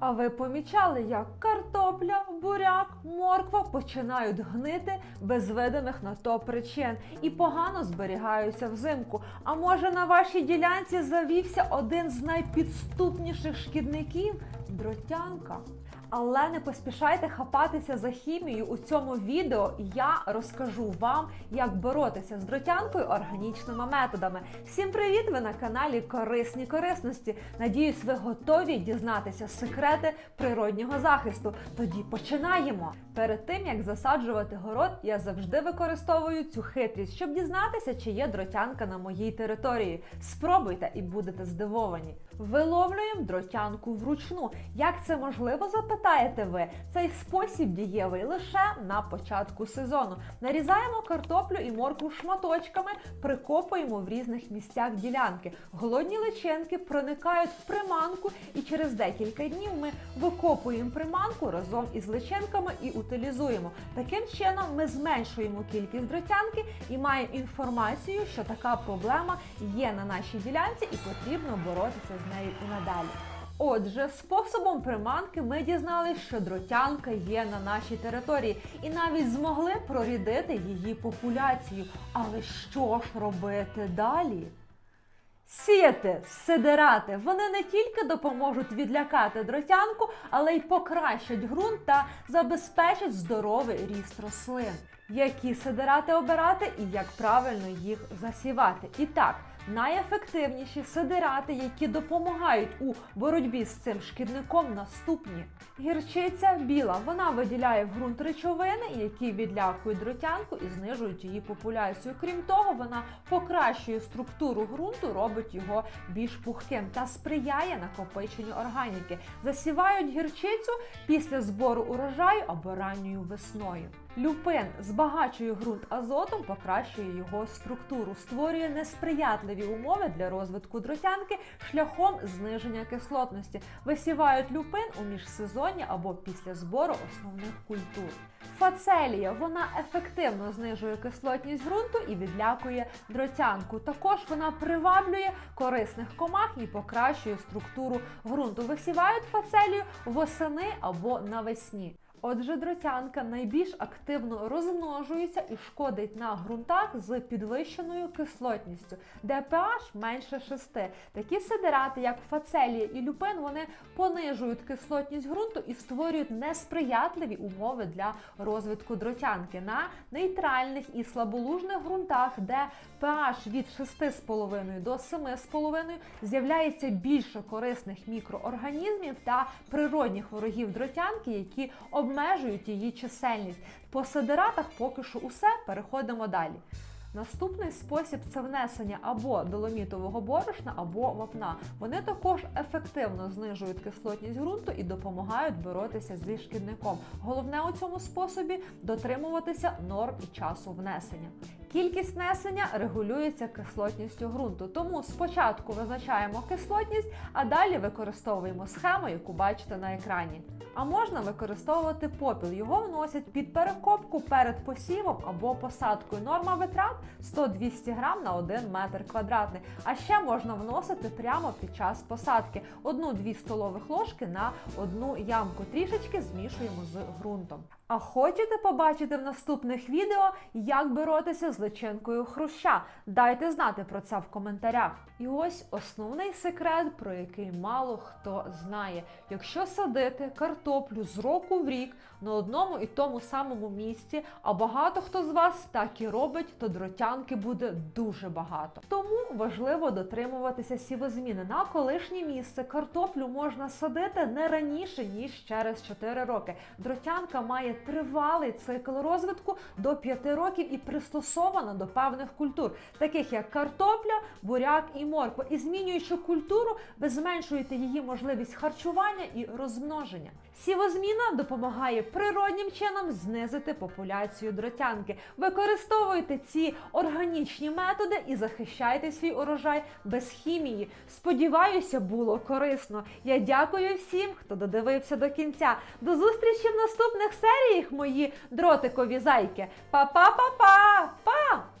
А ви помічали, як картопля, буряк, морква починають гнити без видимих на то причин і погано зберігаються взимку. А може на вашій ділянці завівся один з найпідступніших шкідників дротянка? Але не поспішайте хапатися за хімію. У цьому відео я розкажу вам, як боротися з дротянкою органічними методами. Всім привіт! Ви на каналі Корисні корисності. Надіюсь, ви готові дізнатися секрети природнього захисту. Тоді починаємо. Перед тим як засаджувати город, я завжди використовую цю хитрість, щоб дізнатися, чи є дротянка на моїй території. Спробуйте і будете здивовані. Виловлюємо дротянку вручну. Як це можливо, запитаєте ви? Цей спосіб дієвий лише на початку сезону. Нарізаємо картоплю і моркву шматочками, прикопуємо в різних місцях ділянки. Голодні личинки проникають в приманку, і через декілька днів ми викопуємо приманку разом із личинками і утилізуємо. Таким чином ми зменшуємо кількість дротянки і маємо інформацію, що така проблема є на нашій ділянці і потрібно боротися з нею і надалі. Отже, способом приманки ми дізналися, що дротянка є на нашій території, і навіть змогли прорідити її популяцію. Але що ж робити далі? Сіяти, сидирати. Вони не тільки допоможуть відлякати дротянку, але й покращать ґрунт та забезпечать здоровий ріст рослин. Які сидирати обирати і як правильно їх засівати. І так, найефективніші сидирати, які допомагають у боротьбі з цим шкідником, наступні. Гірчиця біла. Вона виділяє в ґрунт речовини, які відлякують дротянку і знижують її популяцію. Крім того, вона покращує структуру ґрунту, робить його більш пухким та сприяє накопиченню органіки. Засівають гірчицю після збору урожаю або ранньою весною. Люпин збагачує ґрунт азотом, покращує його структуру, створює несприятливі умови для розвитку дротянки шляхом зниження кислотності. Висівають люпин у міжсезонні або після збору основних культур. Фацелія вона ефективно знижує кислотність ґрунту і відлякує дротянку. Також вона приваблює корисних комах і покращує структуру ґрунту. Висівають фацелію восени або навесні. Отже, дротянка найбільш активно розмножується і шкодить на ґрунтах з підвищеною кислотністю, де pH менше 6. Такі сидирати, як фацелія і люпин, вони понижують кислотність ґрунту і створюють несприятливі умови для розвитку дротянки на нейтральних і слаболужних ґрунтах, де pH від 6,5 до 7,5 з'являється більше корисних мікроорганізмів та природних ворогів дротянки, які обмежують її чисельність. По сидератах поки що усе переходимо далі. Наступний спосіб це внесення або доломітового борошна, або вапна. Вони також ефективно знижують кислотність ґрунту і допомагають боротися зі шкідником. Головне у цьому способі дотримуватися норм і часу внесення. Кількість внесення регулюється кислотністю ґрунту, тому спочатку визначаємо кислотність, а далі використовуємо схему, яку бачите на екрані. А можна використовувати попіл. Його вносять під перекопку перед посівом або посадкою. Норма витрат 100-200 грам на 1 метр квадратний. А ще можна вносити прямо під час посадки 1-2 столових ложки на одну ямку. Трішечки змішуємо з ґрунтом. А хочете побачити в наступних відео, як боротися з личинкою хруща? Дайте знати про це в коментарях. І ось основний секрет, про який мало хто знає. Якщо садити картоплю з року в рік на одному і тому самому місці, а багато хто з вас так і робить, то дротянки буде дуже багато. Тому важливо дотримуватися сівозміни. На колишнє місце картоплю можна садити не раніше ніж через 4 роки. Дротянка має тривалий цикл розвитку до 5 років і пристосована до певних культур, таких як картопля, буряк і морква. І змінюючи культуру, ви зменшуєте її можливість харчування і розмноження. Сівозміна допомагає природнім чином знизити популяцію дротянки. Використовуйте ці органічні методи і захищайте свій урожай без хімії. Сподіваюся, було корисно. Я дякую всім, хто додивився до кінця. До зустрічі в наступних серіях, мої дротикові зайки. Па-па-па-па! Па!